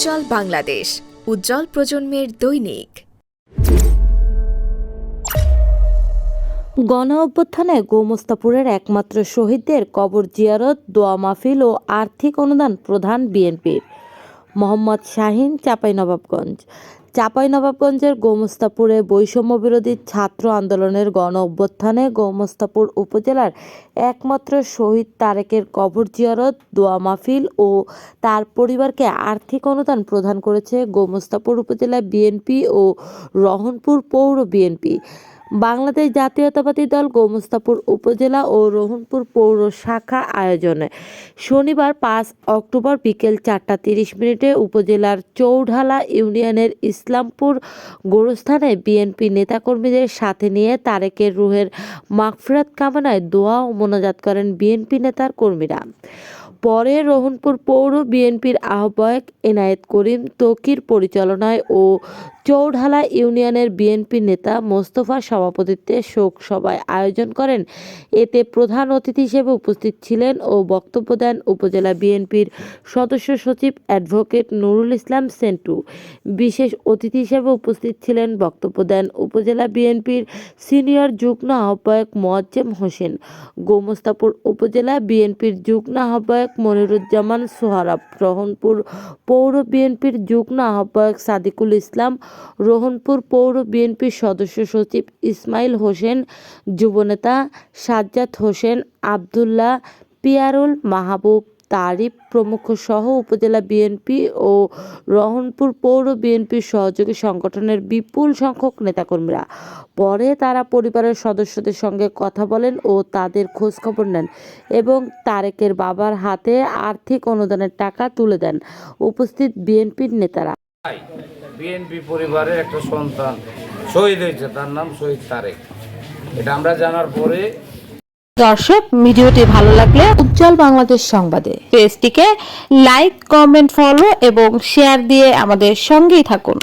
উজ্জ্বল বাংলাদেশ, উজ্জ্বল প্রজন্মের দৈনিক। গণ অভ্যুত্থানে গোমস্তাপুরের একমাত্র শহীদদের কবর জিয়ারত, দোয়া মাহফিল ও আর্থিক অনুদান প্রধান বিএনপির। মোহাম্মদ শাহিন, চাঁপাইনবাবগঞ্জ। চাঁপাইনবাবগঞ্জের গোমস্তাপুরে বৈষম্য বিরোধী ছাত্র আন্দোলনের গণ অভ্যুত্থানে গোমস্তাপুর উপজেলার একমাত্র শহীদ তারেকের কবর জিয়ারত, দোয়া মাহফিল ও তার পরিবারকে আর্থিক অনুদান প্রদান করেছে গোমস্তাপুর উপজেলা বিএনপি ও রহনপুর পৌর বিএনপি। বাংলাদেশ জাতীয়তাবাদী দল গোমস্তাপুর উপজেলা ও রোহনপুর পৌর শাখা আয়োজনে শনিবার পাঁচ অক্টোবর বিকেল চারটা তিরিশ মিনিটে উপজেলার চৌঢালা ইউনিয়নের ইসলামপুর গোরস্থানে বিএনপি নেতাকর্মীদের সাথে নিয়ে তারেকের রুহের মাগফিরাত কামনায় দোয়া ও মোনাজাত করেন বিএনপি নেতার কর্মীরা। পরে রোহনপুর পৌর বিএনপির আহ্বায়ক এনায়েত করিম তকির পরিচালনায় ও চৌঢালা ইউনিয়নের বিএনপি নেতা মোস্তফার সভাপতিত্বে শোক সভায় আয়োজন করেন। এতে প্রধান অতিথি হিসেবে উপস্থিত ছিলেন ও বক্তব্য দেন উপজেলা বিএনপির সদস্য সচিব অ্যাডভোকেট নুরুল ইসলাম সেন্টু। বিশেষ অতিথি হিসেবে উপস্থিত ছিলেন বক্তব্য দেন উপজেলা বিএনপির সিনিয়র যুগ্ম আহ্বায়ক মোয়াজ্জেম হোসেন। গোমস্তাপুর উপজেলা বিএনপির যুগ্ম আহ্বায়ক মনিরুজ্জামান সোহারাব রহনপুর পৌর বিএনপির যুগ্ম আহ্বায়ক সাদিকুল ইসলাম, রোহনপুর পৌর বিএনপির সদস্য সচিব ইসমাইল হোসেন, যুবনেতা সাজ্জাদ হোসেন, আবদুল্লাহ পিয়ারুল মাহবুব তারিফ প্রমুখ সহ উপজেলা বিএনপি ও রহনপুর পৌর বিএনপির সহযোগী সংগঠনের বিপুল সংখ্যক নেতাকর্মীরা। পরে তারা পরিবারের সদস্যদের সঙ্গে কথা বলেন ও তাদের খোঁজখবর নেন এবং তারেকের বাবার হাতে আর্থিক অনুদানের টাকা তুলে দেন উপস্থিত বিএনপির নেতারা। বিএনপি পরিবারের একটা সন্তান, শহীদ হয়েছে, তার নাম শহীদ তারেক। এটা আমরা জানার পরে দর্শক, ভিডিওটি ভালো লাগলে উজ্জ্বল বাংলাদেশ সংবাদে। পেজটিকে লাইক কমেন্ট ফলো এবং শেয়ার দিয়ে আমাদের সঙ্গেই থাকুন।